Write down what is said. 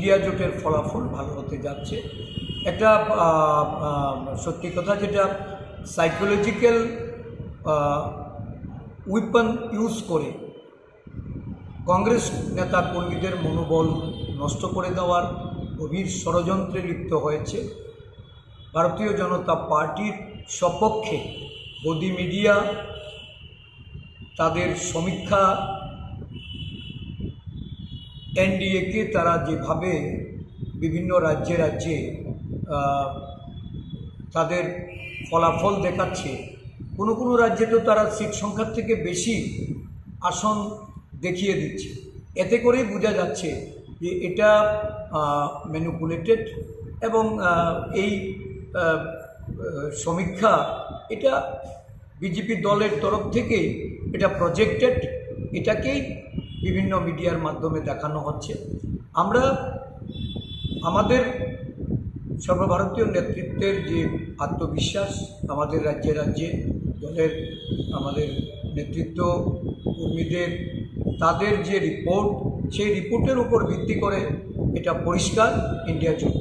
India জোটের ফলাফল ভালো হতে যাচ্ছে। একটা সত্যি কথা যেটা সাইকোলজিক্যাল উইপন ইউজ করে কংগ্রেস নেতা কর্মীদের মনোবল নষ্ট করে দেওয়ার গভীর ষড়যন্ত্রে লিপ্ত হয়েছে। ভারতীয় জনতা পার্টির সপক্ষে গদি মিডিয়া তাদের সমীক্ষা এনডিএকে তারা যেভাবে বিভিন্ন রাজ্যে রাজ্যে তাদের ফলাফল দেখাচ্ছে, কোনো কোনো রাজ্যে তো তারা সিট সংখ্যার থেকে বেশি আসন দেখিয়ে দিচ্ছে। এতে করেই বোঝা যাচ্ছে যে এটা ম্যানুপুলেটেড এবং এই সমীক্ষা এটা বিজেপি দলের তরফ থেকে এটা প্রজেক্টেড এটাকেই বিভিন্ন মিডিয়ার মাধ্যমে দেখানো হচ্ছে। আমরা আমাদের সর্বভারতীয় নেতৃত্বের যে আত্মবিশ্বাস আমাদের রাজ্যে রাজ্যে, দলের আমাদের নেতৃত্ব কর্মীদের, তাদের যে রিপোর্ট সেই রিপোর্টের উপর ভিত্তি করে এটা পরিষ্কার ইন্ডিয়া জোট